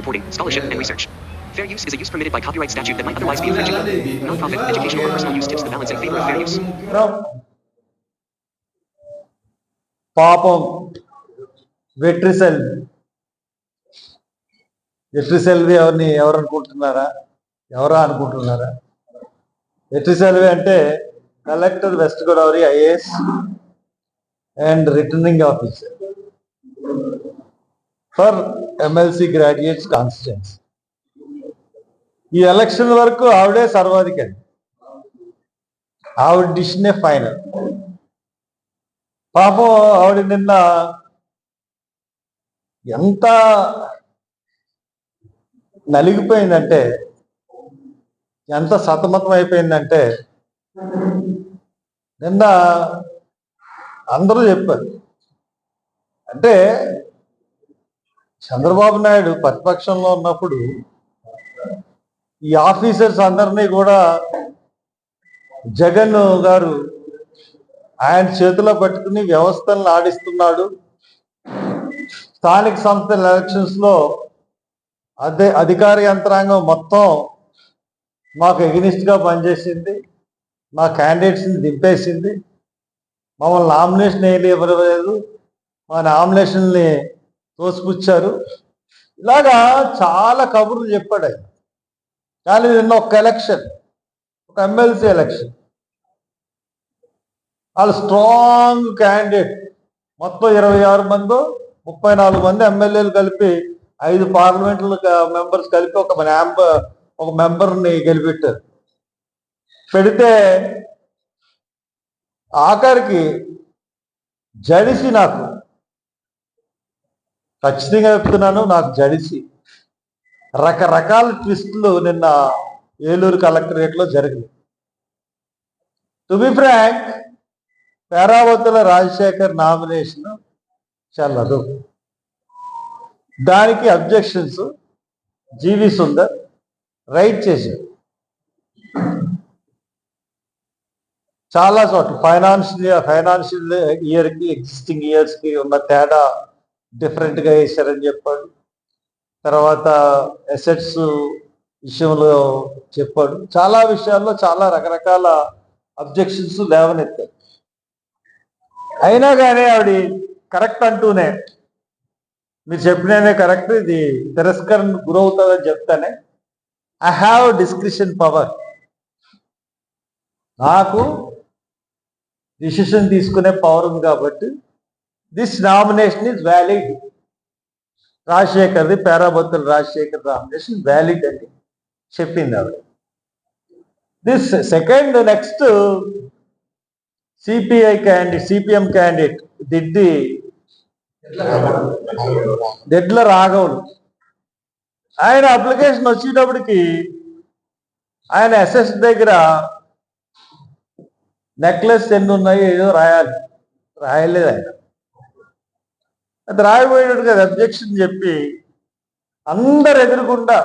reporting, scholarship, and research. Fair use is a use permitted by copyright statute that might otherwise be infringing. Non-profit, educational, or personal use tips the balance in favor of fair use. పాపం వెట్రిసెల్ వెట్రిసెల్వి ఎవరిని ఎవరు అనుకుంటున్నారా ఎవరా అనుకుంటున్నారా వెట్రిసెల్వి అంటే collector west Godavari IAS and returning officer for MLC graduates constituency ఈ election వరకు ఆవిడే సర్వాధికారి. ఆవిడ డిసిషనే ఫైనల్. పాపం ఆవిడ నిన్న ఎంత నలిగిపోయిందంటే ఎంత సతమతం అయిపోయిందంటే నిన్న అందరూ చెప్పారు. అంటే చంద్రబాబు నాయుడు ప్రతిపక్షంలో ఉన్నప్పుడు ఈ ఆఫీసర్స్ అందరినీ కూడా జగన్ గారు ఆయన చేతిలో పట్టుకుని వ్యవస్థలను ఆడిస్తున్నాడు. స్థానిక సంస్థల ఎలక్షన్స్లో అదే అధికార యంత్రాంగం మొత్తం మాకు ఎగ్నిస్ట్గా పనిచేసింది. మా క్యాండిడేట్స్ని దింపేసింది. మమ్మల్ని నామినేషన్ వేయలే ఇవ్వలేదు మా నామినేషన్ని తోసిపుచ్చారు. ఇలాగా చాలా కబుర్లు చెప్పాడు. ఆయన కానీ నిన్న ఒక ఎలక్షన్ ఒక ఎమ్మెల్సీ ఎలక్షన్ వాళ్ళు స్ట్రాంగ్ క్యాండిడేట్ మొత్తం ఇరవై ఆరు మంది ముప్పై నాలుగు మంది ఎమ్మెల్యేలు కలిపి ఐదు పార్లమెంట్లు మెంబర్స్ కలిపి ఒక మెంబర్ ఒక మెంబర్ని గెలిపెట్టారు. పెడితే ఆఖరికి జడిసి నాకు. ఖచ్చితంగా చెప్తున్నాను నాకు జడిసి రకరకాల ట్విస్టులు నిన్న ఏలూరు కలెక్టరేట్లో జరిగినాయి. To be frank Perabathula Rajasekhar nomination చల్లదు. దానికి అబ్జెక్షన్స్ జీవి సుందర్ రైట్ చేశారు. చాలా చోట్ల ఫైనాన్షియల్ ఫైనాన్షియల్ ఇయర్కి ఎగ్జిస్టింగ్ ఇయర్స్కి ఉన్న తేడా డిఫరెంట్గా వేశారని చెప్పాడు. తర్వాత ఎసెట్స్ విషయంలో చెప్పాడు. చాలా విషయాల్లో చాలా రకరకాల అబ్జెక్షన్స్ లేవనెత్తారు అయినా కానీ ఆవిడ కరెక్ట్ అంటూనే మీరు చెప్పిననే కరెక్ట్ ఇది తిరస్కరణ గురవుతుందని చెప్తానే ఐ హ్యావ్ డిస్క్రిషన్ పవర్ నాకు డిసిషన్ తీసుకునే పవర్ ఉంది కాబట్టి దిస్ నామినేషన్ ఇస్ వ్యాలిడ్ రాజశేఖర్ది పేరాబత్తుల రాజశేఖర్ నామినేషన్ వ్యాలిడ్ అని చెప్పింది ఆవిడ. This second next CPI candidate CPM candidate Diddi Dedla రాఘవులు ఆయన అప్లికేషన్ వచ్చేటప్పటికి ఆయన ఎస్ఎస్ దగ్గర నెక్లెస్ ఎన్ని ఉన్నాయో ఏదో రాయాలి. రాయలేదు ఆయన. అది రాయబోయేటట్టు కదా అబ్జెక్షన్ చెప్పి అందరు ఎదురుకుండా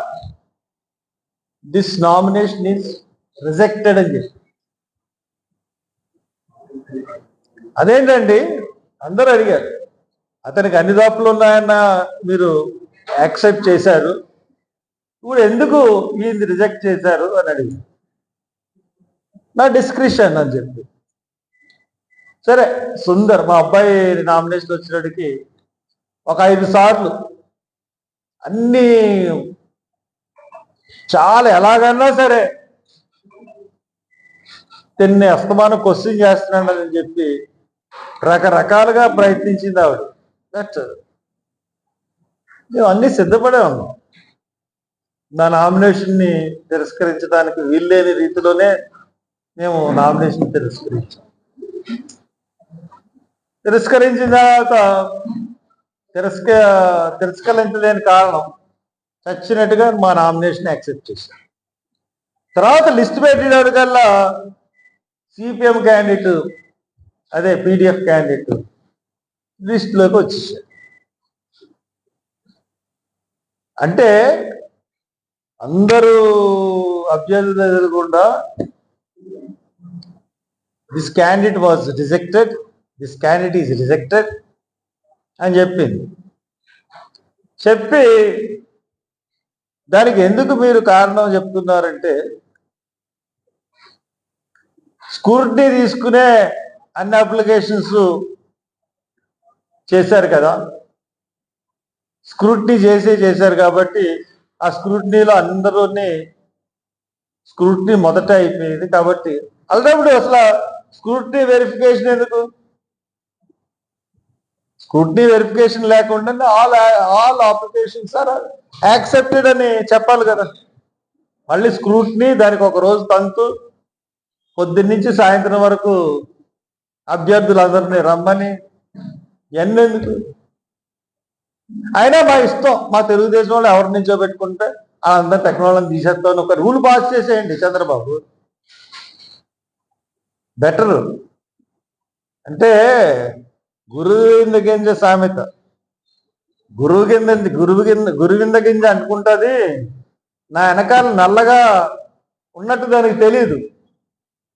దిస్ నామినేషన్ ఈజ్ రిజెక్టెడ్ అని చెప్పి. అదేంటండి? అందరూ అడిగారు అతనికి అన్ని దాపులు ఉన్నాయన్న మీరు యాక్సెప్ట్ చేశారు ఇప్పుడు ఎందుకు ఈయన రిజెక్ట్ చేశారు అని అడిగి నా డిస్క్రిప్షన్ అని చెప్పి. సరే సుందర్ మా అబ్బాయి నామినేషన్ వచ్చినడికి ఒక ఐదు సార్లు. అన్ని చాలా ఎలాగన్నా సరే. తిన్ని అస్తమానం క్వశ్చన్ చేస్తున్నాడని చెప్పి రకరకాలుగా ప్రయత్నించింది ఆవిడ. దట్ మేము అన్ని సిద్ధపడే ఉన్నాం. నా నామినేషన్ని తిరస్కరించడానికి వీల్లేని రీతిలోనే మేము నామినేషన్ తిరస్కరించాం. తిరస్కరించిన తర్వాత తిరస్క తిరస్కరించలేని కారణం చచ్చినట్టుగా మా నామినేషన్ యాక్సెప్ట్ చేశాం తర్వాత లిస్ట్ పెట్టినకల్లా సిపిఎం క్యాండిడేట్ అదే పీడిఎఫ్ క్యాండిడేట్ లిస్టులోకి వచ్చేసాడు అంటే అందరూ అభ్యర్థులు ఎదురకుండా this candidate was rejected this candidate is rejected అని చెప్పింది. చెప్పి దానికి ఎందుకు మీరు కారణం చెప్తున్నారంటే స్కూర్ని తీసుకునే అన్ని అప్లికేషన్స్ చేశారు కదా. స్క్రూట్నీ చేసే చేశారు కాబట్టి ఆ స్క్రూట్నీలో అందరూని స్క్రూట్నీ మొదట అయిపోయింది కాబట్టి. అలాంటప్పుడు అసలు స్క్రూట్నీ వెరిఫికేషన్ ఎందుకు? స్క్రూట్నీ వెరిఫికేషన్ లేకుండా all all applications are accepted అని చెప్పాలి కదా. మళ్ళీ స్క్రూట్నీ దానికి ఒక రోజు తంతు పొద్దున్న నుంచి సాయంత్రం వరకు అభ్యర్థులందరినీ రమ్మని ఎన్నెందుకు? అయినా మా ఇష్టం మా తెలుగుదేశం వాళ్ళు ఎవరి నుంచో పెట్టుకుంటే అందరు టెక్నాలజీ తీసేస్తామని ఒక రూల్ పాస్ చేసేయండి చంద్రబాబు. బెటర్ అంటే గురువింద గింజ సామెత. గురువు కింద గురువు కింద గురువింద గింజ అనుకుంటుంది నా వెనకాల నల్లగా ఉన్నట్టు దానికి తెలియదు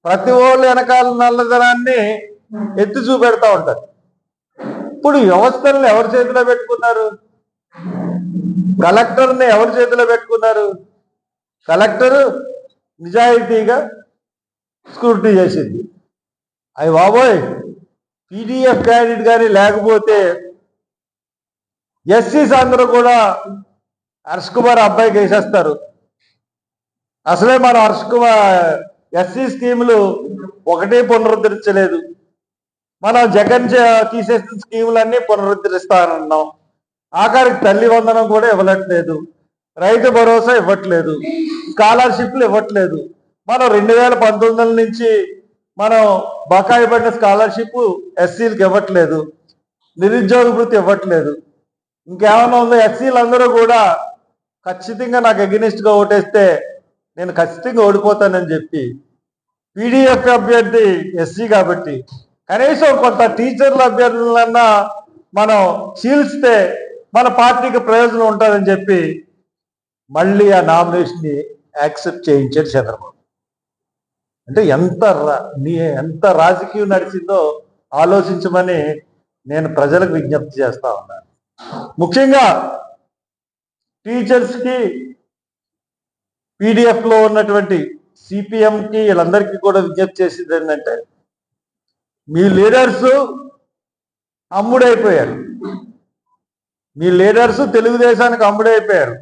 ప్రతి ఓళ్ళు వెనకాల నల్లదనాన్ని ఎత్తి చూపెడతా ఉంటారు. ఇప్పుడు వ్యవస్థలను ఎవరి చేతిలో పెట్టుకున్నారు? కలెక్టర్ని ఎవరి చేతిలో పెట్టుకున్నారు? కలెక్టర్ నిజాయితీగా స్క్రూటీ చేసింది. అవి బాబోయ్! పీడిఎఫ్ క్యాండిడేట్ కానీ లేకపోతే ఎస్సీస్ అందరూ కూడా హర్ష్ కుమార్ అబ్బాయికి వేసేస్తారు. అసలే మన హర్ష్ కుమార్ ఎస్సీ స్కీములు ఒకటే పునరుద్ధరించలేదు. మనం జగన్ చే- తీసేసిన స్కీములన్నీ పునరుద్ధరిస్తానన్నాం ఆఖరికి తల్లి వందనం కూడా ఇవ్వట్లేదు. రైతు భరోసా ఇవ్వట్లేదు. స్కాలర్షిప్లు ఇవ్వట్లేదు. మనం రెండు వేల పంతొమ్మిది నుంచి మనం బకాయి పడిన స్కాలర్షిప్ ఎస్సీలకు ఇవ్వట్లేదు నిరుద్యోగ వృత్తి ఇవ్వట్లేదు. ఇంకేమైనా ఉందో? ఎస్సీలు అందరూ కూడా ఖచ్చితంగా నాకు against ఓటేస్తే నేను ఖచ్చితంగా ఓడిపోతానని చెప్పి పీడిఎఫ్ అభ్యర్థి ఎస్సీ కాబట్టి కనీసం కొంత టీచర్ల అభ్యర్థులన్నా మనం చీల్స్తే మన పార్టీకి ప్రయోజనం ఉంటుందని చెప్పి మళ్ళీ ఆ నామినేషన్ని యాక్సెప్ట్ చేయించాడు చంద్రబాబు. అంటే ఎంత రా- నీ ఎంత రాజకీయం నడిచిందో ఆలోచించమని నేను ప్రజలకు విజ్ఞప్తి చేస్తా ఉన్నాను ముఖ్యంగా టీచర్స్కి పీడిఎఫ్లో ఉన్నటువంటి సిపిఎం కి వీళ్ళందరికీ కూడా విజ్ఞప్తి చేసింది ఏంటంటే మీ లీడర్స్ అమ్ముడైపోయారు. మీ లీడర్స్ తెలుగుదేశానికి అమ్ముడైపోయారు.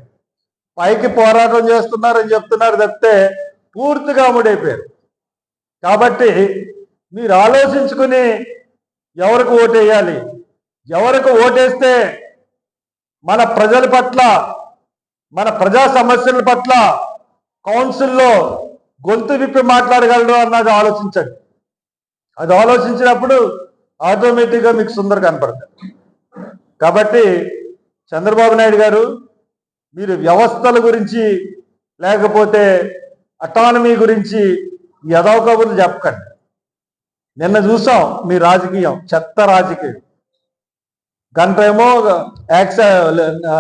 పైకి పోరాటం చేస్తున్నారని చెప్తున్నారు తప్పితే పూర్తిగా అమ్ముడైపోయారు. కాబట్టి మీరు ఆలోచించుకుని ఎవరికి ఓటేయాలి? ఎవరికి ఓటేస్తే మన ప్రజల పట్ల మన ప్రజా సమస్యల పట్ల కౌన్సిల్లో గొంతు విప్పి మాట్లాడగలరు అన్నది ఆలోచించండి. అది ఆలోచించినప్పుడు ఆటోమేటిక్గా మీకు సుందర కనపడతారు కాబట్టి చంద్రబాబు నాయుడు గారు మీరు వ్యవస్థల గురించి లేకపోతే అటానమీ గురించి యదవ కబుర్లు చెప్పకండి. నిన్న చూసాం మీ రాజకీయం చెత్త రాజకీయం. గంట ఏమో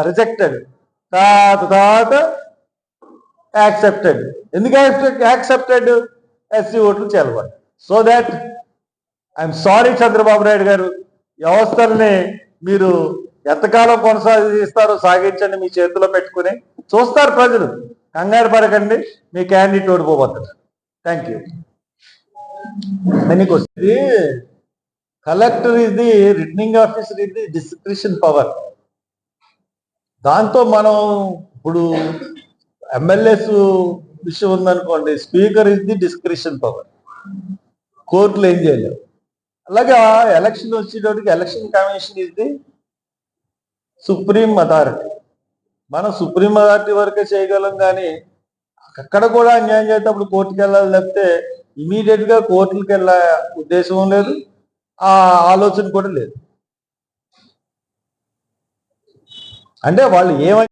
రిజెక్టెడ్ తర్వాత తర్వాత యాక్సెప్టెడ్. ఎందుకు యాక్సెప్టెడ్? ఎస్సీ ఓట్లు చేలబడి so that I'm sorry Chandrababu Naidu garu. వ్యవస్థల్ని మీరు ఎంతకాలం కొనసాగిస్తారో సాగించండి మీ చేతిలో పెట్టుకుని. చూస్తారు ప్రజలు. కంగారు పడకండి. మీ క్యాండిడేట్ ఓడిపోబోతున్నారు. థ్యాంక్ యూ దానికి వస్తుంది కలెక్టర్ ఇది రిటర్నింగ్ ఆఫీసర్ ఇది డిస్క్రిప్షన్ పవర్ దాంతో మనం ఇప్పుడు ఎమ్మెల్యేస్ విషయం ఉందనుకోండి speaker is the description power కోర్టులు ఏం చేయలేవు అలాగా ఎలక్షన్ వచ్చేటప్పటికి election commission is the supreme authority మనం సుప్రీం అథారిటీ వరకే చేయగలం కానీ అక్కడ కూడా అన్యాయం చేసేటప్పుడు కోర్టుకి వెళ్ళాలి లేకపోతే ఇమీడియట్గా కోర్టులకు వెళ్ళే ఉద్దేశం లేదు ఆ ఆలోచన కూడా లేదు. అంటే వాళ్ళు ఏమై